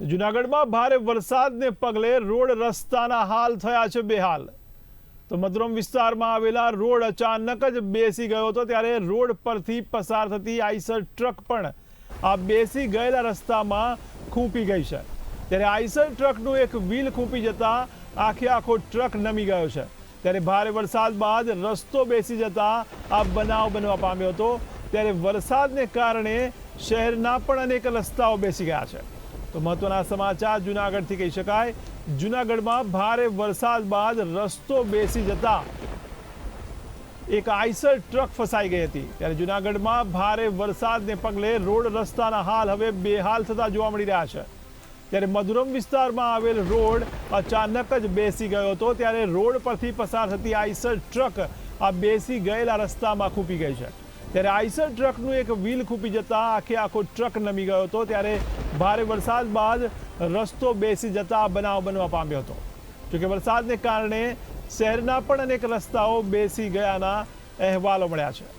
જુનાગઢમાં ભારે વરસાદને પગલે રોડ રસ્તાના હાલ થયા છે બેહાલ. તો મધુરમ વિસ્તારમાં આવેલા રોડ અચાનક જ બેસી ગયો હતો ત્યારે રોડ પરથી પસાર થતી આઈસર ટ્રક પણ આ બેસી ગયેલા રસ્તામાં ખૂંપી ગઈ છે. ત્યારે આઈસર ટ્રકનું એક વ્હીલ ખૂંપી જતા આખે આખો ટ્રક નમી ગયો છે. ત્યારે ભારે વરસાદ બાદ રસ્તો બેસી જતા આ બનાવ બનવા પામ્યો હતો. ત્યારે વરસાદને કારણે શહેરના પણ અનેક રસ્તાઓ બેસી ગયા છે. તો મહત્વના સમાચાર, જુનાગઢથી કહી શકાય. જુનાગઢમાં ભારે વરસાદ બાદ રસ્તો બેસી જતા એક આઈસર ટ્રક ફસાઈ ગઈ હતી. ત્યારે જુનાગઢમાં ભારે વરસાદને પગલે રોડ રસ્તાના હાલ હવે બેહાલ થતા જોવા મળી રહ્યા છે. ત્યારે મધુરમ વિસ્તારમાં આવેલ રોડ અચાનક જ બેસી ગયો હતો. ત્યારે રોડ પરથી પસાર થતી આઈસર ટ્રક આ બેસી ગયેલા રસ્તામાં ખૂપી ગઈ છે. ત્યારે આઈસર ટ્રકનું એક વ્હીલ ખૂપી જતા આખે આખો ટ્રક નમી ગયો હતો. ત્યારે ભારે વરસાદ બાદ રસ્તો બેસી જતા બનાવ બનવા પામ્યો હતો. જોકે વરસાદને કારણે શહેરના પણ અનેક રસ્તાઓ બેસી ગયાના અહેવાલો મળ્યા છે.